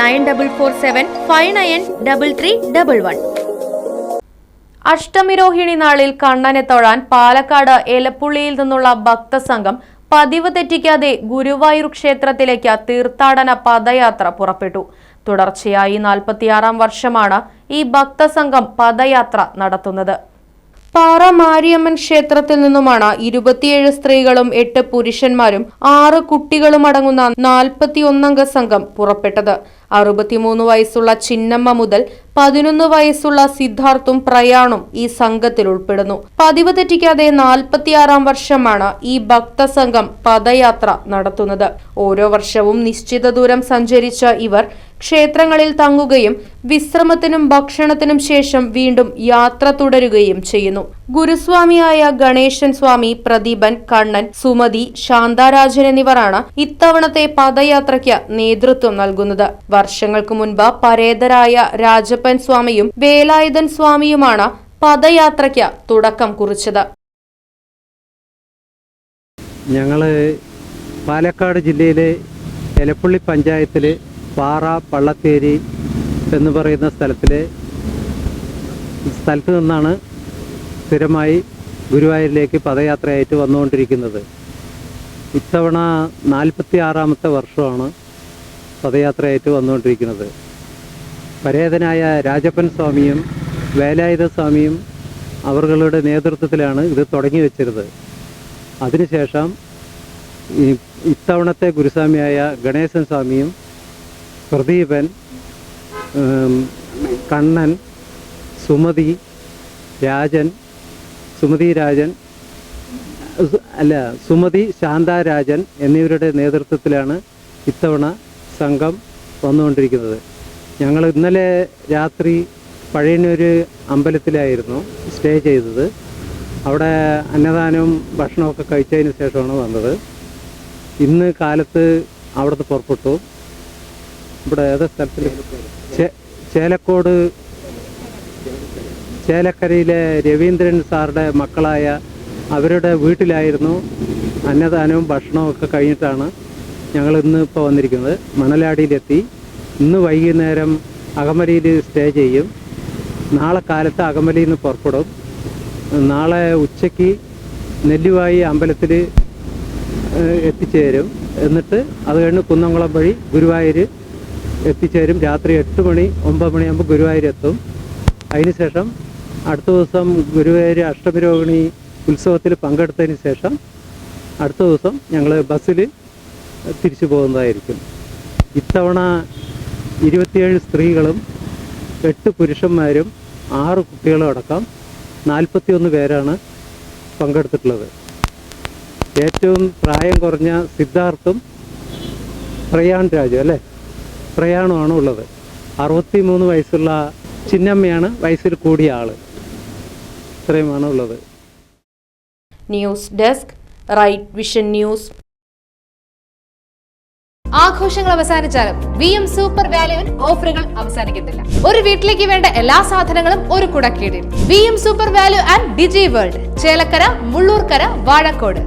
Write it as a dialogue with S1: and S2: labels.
S1: nine double four seven five nine double three double one. Ashtami Rohini നാളിൽ കണ്ണനെ തൊഴാൻ പാലക്കാട് എലപ്പുള്ളിയിൽ നിന്നുള്ള ഭക്തസംഘം പതിവ് തെറ്റിക്കാതെ ഗുരുവായൂർ ക്ഷേത്രത്തിലേക്ക് തീർത്ഥാടന പദയാത്ര പുറപ്പെട്ടു. തുടർച്ചയായി നാൽപ്പത്തിയാറാം വർഷമാണ് ഈ ഭക്തസംഘം പദയാത്ര നടത്തുന്നത്. പാറ മാരിയമ്മൻ ക്ഷേത്രത്തിൽ നിന്നുമാണ് ഇരുപത്തിയേഴ് സ്ത്രീകളും എട്ട് പുരുഷന്മാരും ആറ് കുട്ടികളും അടങ്ങുന്ന നാൽപ്പത്തിയൊന്നംഗ സംഘം പുറപ്പെട്ടത്. അറുപത്തിമൂന്ന് വയസ്സുള്ള ചിന്നമ്മ മുതൽ പതിനൊന്ന് വയസ്സുള്ള സിദ്ധാർത്ഥും പ്രയാണും ഈ സംഘത്തിൽ ഉൾപ്പെടുന്നു. പതിവ് തെറ്റിക്കാതെ നാൽപ്പത്തിയാറാം വർഷമാണ് ഈ ഭക്തസംഘം പദയാത്ര നടത്തുന്നത്. ഓരോ വർഷവും നിശ്ചിത ദൂരം സഞ്ചരിച്ച ഇവർ ക്ഷേത്രങ്ങളിൽ തങ്ങുകയും വിശ്രമത്തിനും ഭക്ഷണത്തിനും ശേഷം വീണ്ടും യാത്ര തുടരുകയും ചെയ്യുന്നു. ഗുരുസ്വാമിയായ ഗണേശൻ സ്വാമി പ്രദീപൻ കണ്ണൻ സുമതി ശാന്താരാജൻ എന്നിവരാണ് ഇത്തവണത്തെ പദയാത്രയ്ക്ക് നേതൃത്വം നൽകുന്നത്. വർഷങ്ങൾക്ക് മുൻപ് പരേതരായ രാജപ്പൻ സ്വാമിയും വേലായുധൻ സ്വാമിയുമാണ് പദയാത്രയ്ക്ക് തുടക്കം കുറിച്ചത്.
S2: ഞങ്ങൾ പാലക്കാട് ജില്ലയിലെ എലപ്പള്ളി പഞ്ചായത്തിൽ പാറ പള്ളത്തേരി എന്ന് പറയുന്ന സ്ഥലത്തിലെ സ്ഥലത്ത് നിന്നാണ് സ്ഥിരമായി ഗുരുവായൂരിലേക്ക് പദയാത്രയായിട്ട് വന്നുകൊണ്ടിരിക്കുന്നത്. ഇത്തവണ നാൽപ്പത്തി ആറാമത്തെ വർഷമാണ് പദയാത്രയായിട്ട് വന്നുകൊണ്ടിരിക്കുന്നത്. പരേതനായ രാജപ്പൻ സ്വാമിയും വേലായുധ സ്വാമിയും അവരുടെ നേതൃത്വത്തിലാണ് ഇത് തുടങ്ങി വെച്ചിരുന്നത്. അതിനുശേഷം ഇത്തവണത്തെ ഗുരുസ്വാമിയായ ഗണേശൻ സ്വാമിയും പ്രദീപൻ കണ്ണൻ സുമതി രാജൻ സുമതി രാജൻ അല്ല സുമതി ശാന്താരാജൻ എന്നിവരുടെ നേതൃത്വത്തിലാണ് ഇത്തവണ സംഘം വന്നുകൊണ്ടിരിക്കുന്നത്. ഞങ്ങൾ ഇന്നലെ രാത്രി പഴയനൊരു അമ്പലത്തിലായിരുന്നു സ്റ്റേ ചെയ്തത്. അവിടെ അന്നദാനവും ഭക്ഷണമൊക്കെ കഴിച്ചതിന് ശേഷമാണ് വന്നത്. ഇന്ന് കാലത്ത് അവിടുന്ന് പുറപ്പെട്ടു. ഇവിടെ ഏതാ സ്ഥലത്തിൽ ചേലക്കോട് ചേലക്കരയിലെ രവീന്ദ്രൻ സാറുടെ മക്കളായ അവരുടെ വീട്ടിലായിരുന്നു അന്നദാനവും ഭക്ഷണവും ഒക്കെ കഴിഞ്ഞിട്ടാണ് ഞങ്ങൾ ഇന്ന് ഇപ്പോൾ വന്നിരിക്കുന്നത്. മണലാടിയിലെത്തി. ഇന്ന് വൈകുന്നേരം അകമലിയിൽ സ്റ്റേ ചെയ്യും. നാളെ കാലത്ത് അകമലിയിൽ നിന്ന് പുറപ്പെടും. നാളെ ഉച്ചയ്ക്ക് നെല്ലുവായി അമ്പലത്തിൽ എത്തിച്ചേരും. എന്നിട്ട് അത് കഴിഞ്ഞ് കുന്നംകുളം വഴി ഗുരുവായൂർ എത്തിച്ചേരും. രാത്രി എട്ട് മണി ഒമ്പത് മണിയാകുമ്പോൾ ഗുരുവായൂർ എത്തും. അതിനുശേഷം അടുത്ത ദിവസം ഗുരുവായൂർ അഷ്ടമിരോഹിണി ഉത്സവത്തിൽ പങ്കെടുത്തതിന് ശേഷം അടുത്ത ദിവസം ഞങ്ങൾ ബസ്സിൽ തിരിച്ചു പോകുന്നതായിരിക്കും. ഇത്തവണ ഇരുപത്തിയേഴ് സ്ത്രീകളും എട്ട് പുരുഷന്മാരും ആറ് കുട്ടികളും അടക്കം നാൽപ്പത്തിയൊന്ന് പേരാണ് പങ്കെടുത്തിട്ടുള്ളത്. ഏറ്റവും പ്രായം കുറഞ്ഞ സിദ്ധാർത്ഥും പ്രയാൺ രാജു അല്ലേ? പ്രയാണുമാണ് ഉള്ളത്. അറുപത്തി മൂന്ന് വയസ്സുള്ള ചിന്നമ്മയാണ് വയസ്സിൽ കൂടിയ ആൾ. ഇത്രയുമാണ് ഉള്ളത്.
S1: News desk right vision news.
S3: ആഘോഷങ്ങൾ അവസാനിച്ചാലും വി എം സൂപ്പർ വാല്യുവിൽ ഓഫറുകൾ അവസാനിക്കുന്നില്ല. ഒരു വീട്ടിലേക്ക് വേണ്ട എല്ലാ സാധനങ്ങളും ഒരു കുടക്കീടിൽ. V M super value and digi world Chelakkara Mullurkara Vazhakode.